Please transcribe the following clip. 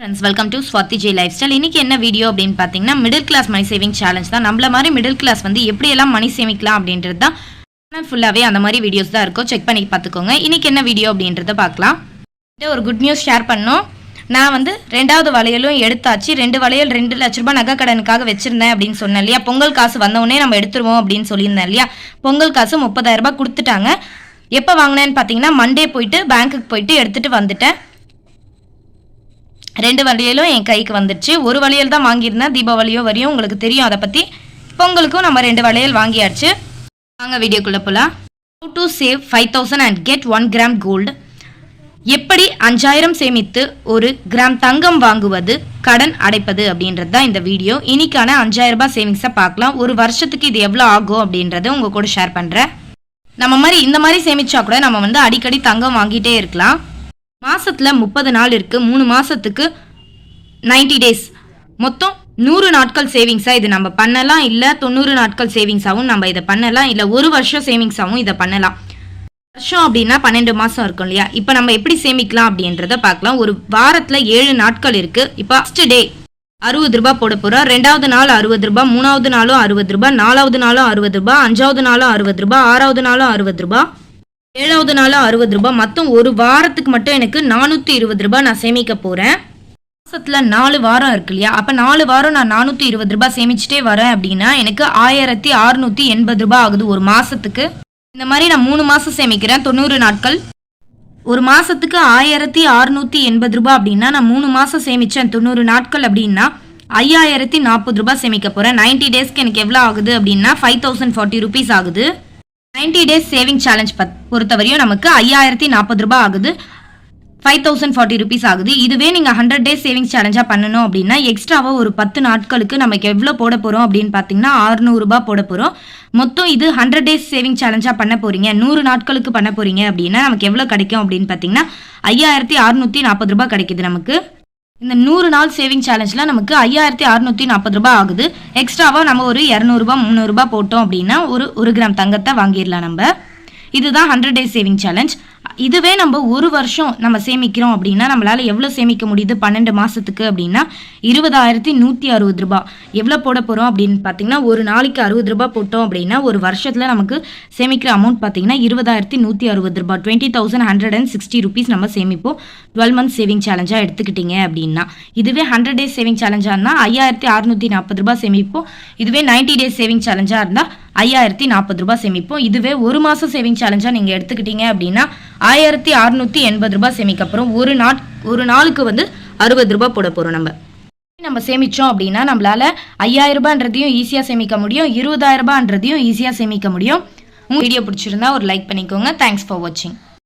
Friends welcome to Swathi J lifestyle இன்னைக்கு என்ன video அப்படின்னு பார்த்தீங்கன்னா middle class money saving challenge தான். நம்மள மாதிரி மிடில் கிளாஸ் வந்து எப்படியெல்லாம் மணி சேமிக்கலாம் அப்படின்றது தான் ஃபுல்லாகவே அந்த மாதிரி வீடியோஸ் தான் இருக்கும். செக் பண்ணி பார்த்துக்கோங்க இன்னைக்கு என்ன வீடியோ அப்படின்றத பார்க்கலாம் ஒரு குட் நியூஸ் ஷேர் பண்ணோம். நான் வந்து ரெண்டாவது வளையலும் எடுத்தாச்சு. ரெண்டு வளையல் ரெண்டு லட்ச ரூபாய் நகை கடனுக்காக வச்சிருந்தேன் அப்படின்னு சொன்னேன் இல்லையா? பொங்கல் காசு வந்தவுடனே நம்ம எடுத்துருவோம் அப்படின்னு சொல்லியிருந்தேன் இல்லையா? பொங்கல் காசு முப்பதாயிரம் ரூபாய் கொடுத்துட்டாங்க. எப்போ வாங்கினேன்னு பார்த்தீங்கன்னா மண்டே போயிட்டு பேங்க்குக்கு போயிட்டு எடுத்துகிட்டு வந்துட்டேன். ரெண்டு வளையலும் என் கைக்கு வந்துடுச்சு. ஒரு வளையல் தான் வாங்கியிருந்தேன். தீபாவளியோ வரையும் உங்களுக்கு தெரியும். அதை பற்றி பொங்கலுக்கும் நம்ம ரெண்டு வளையல் வாங்கியாச்சு. வாங்க வீடியோக்குள்ளே போகலாம் how to save five thousand and get one gram gold எப்படி அஞ்சாயிரம் சேமித்து ஒரு கிராம் தங்கம் வாங்குவது கடன் அடைப்பது அப்படின்றது தான் இந்த வீடியோ. இன்னைக்கான அஞ்சாயிரம் ரூபாய் சேவிங்ஸை பார்க்கலாம். ஒரு வருஷத்துக்கு இது எவ்வளோ ஆகும் அப்படின்றத உங்கள் கூட ஷேர் பண்ணுறேன் நம்ம மாதிரி இந்த மாதிரி சேமிச்சா கூட நம்ம வந்து அடிக்கடி தங்கம் வாங்கிட்டே இருக்கலாம். மாசத்துல முப்பது நாள் இருக்கு மூணு மாசத்துக்கு 90 டேஸ் மொத்தம் நூறு நாட்கள் சேவிங்ஸா இது நம்ம பண்ணலாம் இல்ல தொண்ணூறு நாட்கள் சேவிங்ஸாவும் நம்ம இதை பண்ணலாம் இல்ல ஒரு வருஷம் சேவிங்ஸாவும் இதை பண்ணலாம். வருஷம் அப்படின்னா பன்னெண்டு மாசம் இருக்கும் இல்லையா? இப்போ நம்ம எப்படி சேமிக்கலாம் அப்படின்றத பார்க்கலாம். ஒரு வாரத்துல ஏழு நாட்கள் இருக்கு. இப்போ ஃபர்ஸ்ட் டே அறுபது ரூபாய் போட போறோம். ரெண்டாவது நாள் அறுபது ரூபாய் மூணாவது நாளும் அறுபது ரூபாய் நாலாவது நாளும் அறுபது ரூபாய் அஞ்சாவது நாளும் அறுபது ரூபாய் ஆறாவது நாளும் அறுபது ரூபாய். ஏழாவது நாள் அறுபது ரூபாய் மொத்தம் ஒரு வாரத்துக்கு மட்டும் எனக்கு நானூற்றி இருபது ரூபாய் நான் சேமிக்க போகிறேன் மாதத்தில் நாலு வாரம் இருக்கு இல்லையா? அப்போ நாலு வாரம் நான் நானூற்றி இருபது ரூபாய் சேமிச்சிட்டே வரேன் அப்படின்னா எனக்கு ஆயிரத்தி அறுநூற்றி எண்பது ரூபாய் ஆகுது ஒரு மாதத்துக்கு இந்த மாதிரி நான் மூணு மாதம் சேமிக்கிறேன். தொண்ணூறு நாட்கள். ஒரு மாதத்துக்கு ஆயிரத்தி அறுநூற்றி எண்பது ரூபாய் அப்படின்னா நான் மூணு மாதம் சேமித்தேன் தொண்ணூறு நாட்கள் அப்படின்னா ஐயாயிரத்தி நாற்பது ரூபாய் சேமிக்க போகிறேன் நைன்ட்டி டேஸ்க்கு எனக்கு எவ்வளோ ஆகுது அப்படின்னா ஃபைவ் தௌசண்ட் ஃபார்ட்டி ருபீஸ் ஆகுது. 90 டேஸ் சேவிங் சேலஞ்ச் பத் பொறுத்தவரையும் நமக்கு ஐயாயிரத்தி நாற்பது ரூபாய் ஆகுது. ஃபைவ் தௌசண்ட் ஃபார்ட்டி ருபீஸ் ஆகுது. இதுவே நீங்கள் ஹண்ட்ரட் டேஸ் சேவிங்ஸ் சேலஞ்சாக பண்ணணும் அப்படின்னா எக்ஸ்ட்ராவாக ஒரு பத்து நாட்களுக்கு நமக்கு எவ்வளோ போட போகிறோம் அப்படின்னு பார்த்தீங்கன்னா அறுநூறுபா போட போகிறோம் மொத்தம் இது ஹண்ட்ரட் டேஸ் சேவிங் சேலஞ்சாக பண்ண போகிறீங்க நூறு நாட்களுக்கு பண்ண போகிறீங்க அப்படின்னா நமக்கு எவ்வளோ கிடைக்கும் அப்படின்னு பார்த்தீங்கன்னா ஐயாயிரத்தி அறுநூற்றி நாற்பது ரூபாய் கிடைக்குது நமக்கு. இந்த நூறு நாள் சேவிங் சேலஞ்சில் நமக்கு ஐயாயிரத்தி அறுநூற்றி நாற்பது ரூபாய் ஆகுது. எக்ஸ்ட்ராவாக நம்ம ஒரு இரநூறுபா முந்நூறுரூபா போட்டோம் அப்படின்னா ஒரு ஒரு கிராம் தங்கத்தை வாங்கிடலாம் நம்ம. இதுதான் ஹண்ட்ரட் டேஸ் சேவிங் சேலஞ்ச் இதுவே நம்ம ஒரு வருஷம் நம்ம சேமிக்கிறோம் அப்படின்னா நம்மளால எவ்வளோ சேமிக்க முடியுது? பன்னெண்டு மாதத்துக்கு அப்படின்னா இருபதாயிரத்தி நூற்றி அறுபது ரூபாய் எவ்வளோ போட போகிறோம் அப்படின்னு பார்த்தீங்கன்னா ஒரு நாளைக்கு அறுபது ரூபாய் போட்டோம் அப்படின்னா ஒரு வருஷத்தில் நமக்கு சேமிக்கிற அமௌண்ட் பார்த்தீங்கன்னா இருபதாயிரத்தி நூற்றி அறுபது ரூபாய் twenty thousand hundred and sixty rupees நம்ம சேமிப்போம். டுவெல் மந்த் சேவிங் சேலஞ்சாக எடுத்துக்கிட்டீங்க அப்படின்னா. இதுவே ஹண்ட்ரட் டேஸ் சேவிங் சேலஞ்சாக இருந்தால் ஐயாயிரத்தி அறுநூற்றி நாற்பது ரூபாய் சேமிப்போம். இதுவே 90 டேஸ் சேவிங் சேலஞ்சாக இருந்தால் ஐயாயிரத்தி நாற்பது ரூபாய் சேமிப்போம். இதுவே ஒரு மாதம் சேவிங் சேலஞ்சாக நீங்கள் எடுத்துக்கிட்டீங்க அப்படின்னா ஆயிரத்தி அறுநூற்றி எண்பது ரூபாய் சேமிக்க ஒரு நாட் ஒரு நாளுக்கு வந்து அறுபது ரூபாய் போட போகிறோம் நம்ம. நம்ம சேமிச்சோம் அப்படின்னா நம்மளால ஐயாயிரம் ரூபான்றதையும் ஈஸியாக சேமிக்க முடியும். இருபதாயிரம் ரூபான்றதையும் ஈஸியாக சேமிக்க முடியும். உங்கள் வீடியோ பிடிச்சிருந்தா ஒரு லைக் பண்ணிக்கோங்க. தேங்க்ஸ் ஃபார் வாட்சிங்